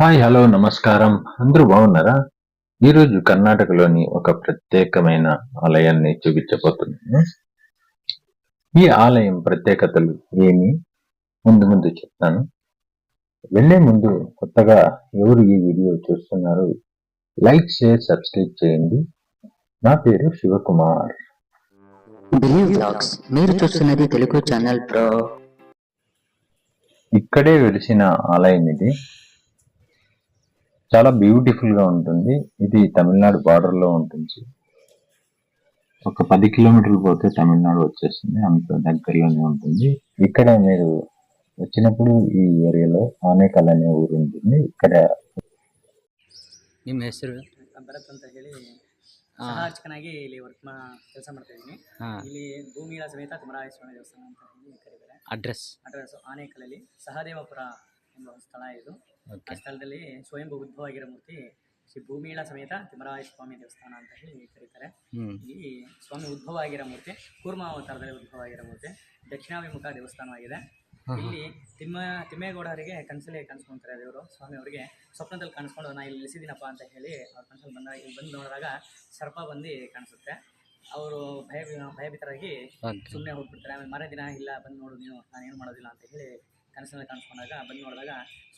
Hi hello నమస్కారం. అందరూ బాగున్నారా? ఈరోజు కర్ణాటకలోని ఒక ప్రత్యేకమైన ఆలయాన్ని చూపించబోతున్నాను. ఈ ఆలయం ప్రత్యేకతలు ఏమి? ముందు ముందు చెప్తాను. వెళ్ళే ముందు కొత్తగా ఎవరు ఈ వీడియో చూస్తున్నారు లైక్ షేర్ సబ్స్క్రైబ్ చేయండి. నా పేరు శివకుమార్. Believe blogs. మీరు చూస్తున్నది తెలుగు ఛానల్ బ్రో ఇక్కడే వెలిసిన ఆలయం ఇది. చాలా బ్యూటిఫుల్ గా ఉంటుంది ఇది తమిళనాడు బార్డర్ లో ఉంటుంది ఒక పది కిలోమీటర్లు పోతే తమిళనాడు వచ్చేస్తుంది అంత దగ్గరలోనే ఉంటుంది ఇక్కడ మీరు వచ్చినప్పుడు ఈ ఏరియాలో ఆనేకల్ అనే ఊరు ఉంటుంది ఇక్కడ ನಿಮ್ಮ ಹೆಸರು ಭರತ್ ಅಂತ ಹೇಳಿ ಸಹ ಅರ್ಚಕನಾಗಿ ಇಲ್ಲಿ ವರ್ಕ್ ಮಾ ಕೆಲಸ ಮಾಡ್ತಾ ಇದ್ದೀನಿ ಹಾಂ ಇಲ್ಲಿ ಭೂಮಿಗಳ ಸಮೇತ ತಿಮ್ಮರಾಯ ಸ್ವಾಮಿ ದೇವಸ್ಥಾನ ಅಂತ ಹೇಳಿ ಕರೀತಾರೆ ಅಡ್ರೆಸ್ ಅಡ್ರೆಸ್ ಆನೇಕಲಲ್ಲಿ ಸಹದೇವಪುರ ಎಂಬ ಒಂದು ಸ್ಥಳ ಇದು. ಆ ಸ್ಥಳದಲ್ಲಿ ಸ್ವಯಂಭೂ ಉದ್ಭವ ಆಗಿರೋ ಮೂರ್ತಿ ಶ್ರೀ ಭೂಮಿಳ ಸಮೇತ ತಿಮ್ಮರಾಯ ಸ್ವಾಮಿ ದೇವಸ್ಥಾನ ಅಂತ ಹೇಳಿ ಕರೀತಾರೆ. ಈ ಇಲ್ಲಿ ಸ್ವಾಮಿ ಉದ್ಭವ ಆಗಿರೋ ಮೂರ್ತಿ ಕೂರ್ಮ ಅವತಾರದಲ್ಲಿ ಉದ್ಭವ ಆಗಿರೋ ಮೂರ್ತಿ ದಕ್ಷಿಣಾಭಿಮುಖ ದೇವಸ್ಥಾನವಾಗಿದೆ. ಇಲ್ಲಿ ತಿಮ್ಮ ತಿಮ್ಮೇಗೌಡರಿಗೆ ಕನಸಲ್ಲಿ ಕಾಣಿಸ್ಕೊಂತಾರೆ ದೇವರು. ಸ್ವಾಮಿ ಅವರಿಗೆ ಸ್ವಪ್ನದಲ್ಲಿ ಕಾಣಿಸ್ಕೊಂಡು ನಾ ಇಲ್ಲಿ ಇಳಿಸಿದಿನಪ್ಪ ಅಂತ ಹೇಳಿ ಅವ್ರ ಕನಸಲ್ಲಿ ಬಂದಾಗ ಇಲ್ಲಿ ಬಂದು ನೋಡಿದಾಗ ಸರ್ಪ ಬಂದು ಕಾಣಿಸುತ್ತೆ. ಅವರು ಭಯ ಭಯಭೀತರಾಗಿ ಸುಮ್ಮನೆ ಹೋಗ್ಬಿಡ್ತಾರೆ. ಆಮೇಲೆ ಮರದಿನ ಇಲ್ಲ ಬಂದು ನೋಡು ನೀನು ನಾನು ಏನು ಮಾಡೋದಿಲ್ಲ ಅಂತ ಹೇಳಿ ಕನಸಿನಲ್ಲಿ ಕಾಣಿಸ್ಕೊಂಡಾಗ ಬಂದು ನೋಡಿದಾಗ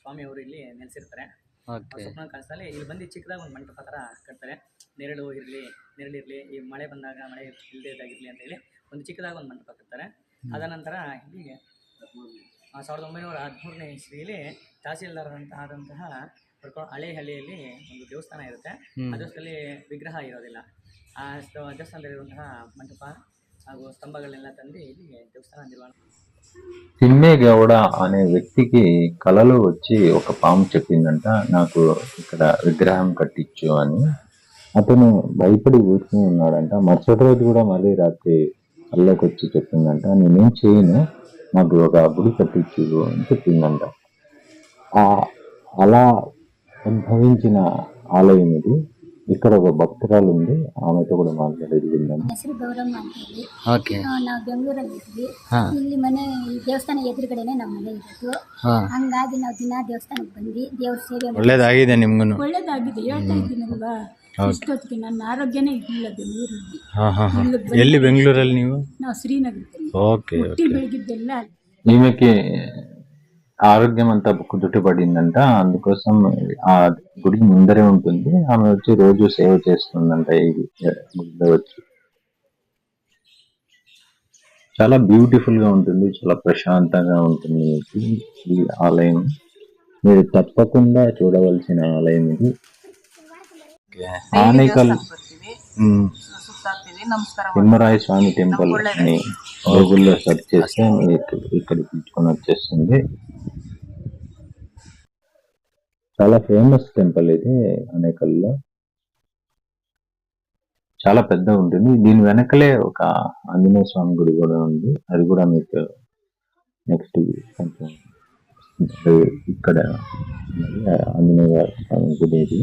ಸ್ವಾಮಿ ಅವರು ಇಲ್ಲಿ ನೆಲೆಸಿರ್ತಾರೆ. ಸ್ವಪ್ನ ಕನಸಲ್ಲಿ ಇಲ್ಲಿ ಬಂದು ಚಿಕ್ಕದಾಗ ಒಂದು ಮಂಟಪ ಥರ ಕಟ್ತಾರೆ. ನೆರಳು ಇರಲಿ ನೆರಳಿರಲಿ ಈ ಮಳೆ ಬಂದಾಗ ಮಳೆ ಇಲ್ಲದೆ ಇದ್ದಾಗಿರಲಿ ಅಂತ ಹೇಳಿ ಒಂದು ಚಿಕ್ಕದಾಗ ಒಂದು ಮಂಟಪ ಕಟ್ತಾರೆ. ಅದ ನಂತರ ಇಲ್ಲಿ ಆ, ಸಾವಿರದ ಒಂಬೈನೂರ ಹದಿಮೂರನೇ ಇಸ್ವಿಯಲ್ಲಿ ತಹಸೀಲ್ದಾರ್ ಅಂತ ಆದಂತಹ ಹಳೆ ಹಳ್ಳಿಯಲ್ಲಿ ಒಂದು ದೇವಸ್ಥಾನ ಇರುತ್ತೆ. ಆ ದೇವಸ್ಥಾನದಲ್ಲಿ ವಿಗ್ರಹ ಇರೋದಿಲ್ಲ. ಆ ಸ್ಥ- ದೇವಸ್ಥಾನದಲ್ಲಿರುವಂತಹ ಮಂಟಪ ಹಾಗೂ ಸ್ತಂಭಗಳನ್ನೆಲ್ಲ ತಂದು ಇಲ್ಲಿ ದೇವಸ್ಥಾನ ನಿರ್ಮಾಣ తిమ్మేగౌడ అనే వ్యక్తికి కలలో వచ్చి ఒక పాము చెప్పిందంట నాకు ఇక్కడ విగ్రహం కట్టించు అని అతను భయపడి ఊరుకుని ఉన్నాడంట మరుసటి రోజు కూడా మళ్ళీ రాత్రి కల్లోకి వచ్చి చెప్పిందంట నేనేం చేయను నాకు ఒక గుడి కట్టించు అని చెప్పిందంట ఆ అలా ఉద్భవించిన ఆలయం ఇది ఇక్కడ ఒక భక్తురాలు ఉంది ఆమెతో కూడా మాట్లాడేది విందాం ಹೆಸರು ಗೌರಮ್ಮ ಅಂತ ಹೇಳಿ ಓಕೆ ಆ, ನಾವು ಬೆಂಗಳೂರಲ್ಲಿ ಇದ್ವಿ ಹಾಂ ಇಲ್ಲಿ ಮನೆ ಈ ದೇವಸ್ಥಾನ ಎದುರುಗಡೆನೆ ನಮ್ಮ ಮನೆ ಇರೋದು ಹಾಂ ಹಂಗಾಗಿ ನಾವು ದಿನ ದೇವಸ್ಥಾನಕ್ಕೆ ಬಂದು ದೇವ್ರ ಸೇವೆ ಮಾಡಿ- ಒಳ್ಳೇದಾಗಿದೆ ನಿಮ್ಗೂ ಒಳ್ಳೇದಾಗಿದೆ ಹೇಳ್ತಾ ಇದ್ದೀನಲ್ವಾ ಇಷ್ಟೊತ್ತಿಗೆ ನನ್ನ ಆರೋಗ್ಯನೇ ಇರಲಿಲ್ಲ ಬೆಂಗಳೂರಲ್ಲಿ ಹಾಂ ಹಾಂ ಹಾಂ ಎಲ್ಲಿ ಬೆಂಗಳೂರಲ್ಲಿ ನೀವು ನಾವು ಶ್ರೀನಗರದಲ್ಲಿ ಓಕೆ ಹುಟ್ಟಿ ಬೆಳಗಿದ್ದೆಲ್ಲ ಅಲ್ಲಿ. ఆరోగ్యం అంతా కుదుట పడిందంట. అందుకోసం ఆ గుడి ముందరే ఉంటుంది. ఆమె వచ్చి రోజు సేవ చేస్తుందంట ఈ గుడిలో వచ్చి. చాలా బ్యూటిఫుల్గా ఉంటుంది. చాలా ప్రశాంతంగా ఉంటుంది ఈ- ఆలయం. మీరు తప్పకుండా చూడవలసిన ఆలయం ఇది. ఆనేకల్ తిమ్మరాయ స్వామి టెంపుల్ అని గూగుల్లో సెర్చ్ చేస్తే మీకు ఇక్కడ తీసుకొని వచ్చేస్తుంది. చాలా ఫేమస్ టెంపుల్ ఇది అనేకల్లో. చాలా పెద్ద ఉంటుంది. దీని వెనకలే ఒక ఆంజనేయ స్వామి గుడి కూడా ఉంది. అది కూడా మీకు నెక్స్ట్ కొంచెం ఇక్కడ ఆంజనేయ స్వామి గుడి ఇది.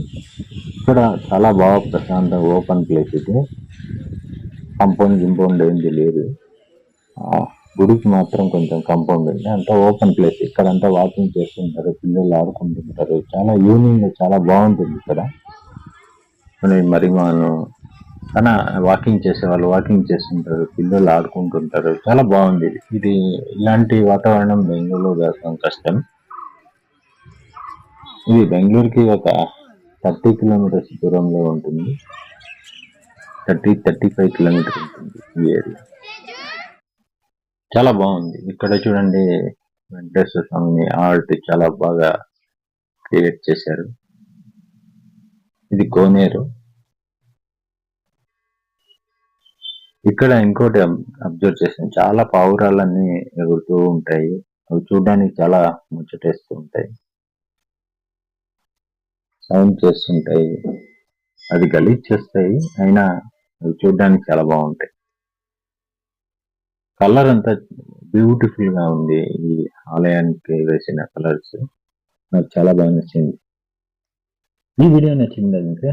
ఇక్కడ చాలా బాగా ప్రశాంత ఓపెన్ ప్లేస్ ఇది. కంపౌండ్ గింపౌండ్ ఏంది లేదు. గుడికి మాత్రం కొంచెం కంపౌండ్ ఉంది. అంతా ఓపెన్ ప్లేస్ ఇక్కడ అంతా వాకింగ్ చేస్తుంటారు పిల్లలు ఆడుకుంటుంటారు. చాలా ఈవినింగ్ చాలా బాగుంటుంది ఇక్కడ. మరి మరిమాను కానీ వాకింగ్ చేసే వాళ్ళు వాకింగ్ చేస్తుంటారు పిల్లలు ఆడుకుంటుంటారు. చాలా బాగుంది. ఇది. ఇలాంటి వాతావరణం బెంగళూరులో దొరకడం కష్టం. ఇది బెంగళూరుకి ఒక థర్టీ కిలోమీటర్స్ దూరంలో ఉంటుంది. థర్టీ థర్టీ ఫైవ్ కిలోమీటర్ ఉంటుంది ఈ ఏరియా. చాలా బాగుంది. ఇక్కడ చూడండి వెంకటేశ్వర స్వామిని ఆర్ట్ చాలా బాగా క్రియేట్ చేశారు. ఇది కోనేరు. ఇక్కడ ఇంకోటి అబ్జర్వ్ చేసాం చాలా పావురాలన్నీ ఎగురుతూ ఉంటాయి. అవి చూడడానికి చాలా ముచ్చటేస్తూ ఉంటాయి. సౌండ్ చేస్తుంటాయి. అది గలీజ్ చేస్తాయి. అయినా అవి చూడడానికి చాలా బాగుంటాయి. కలర్ అంతా బ్యూటిఫుల్గా ఉంది. ఈ ఆలయానికి వేసిన కలర్స్ నాకు చాలా బాగా నచ్చింది. ఈ వీడియో నచ్చింది అంటే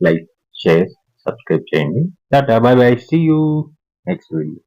లైక్ షేర్ సబ్స్క్రైబ్ చేయండి. Tata bye bye see you next video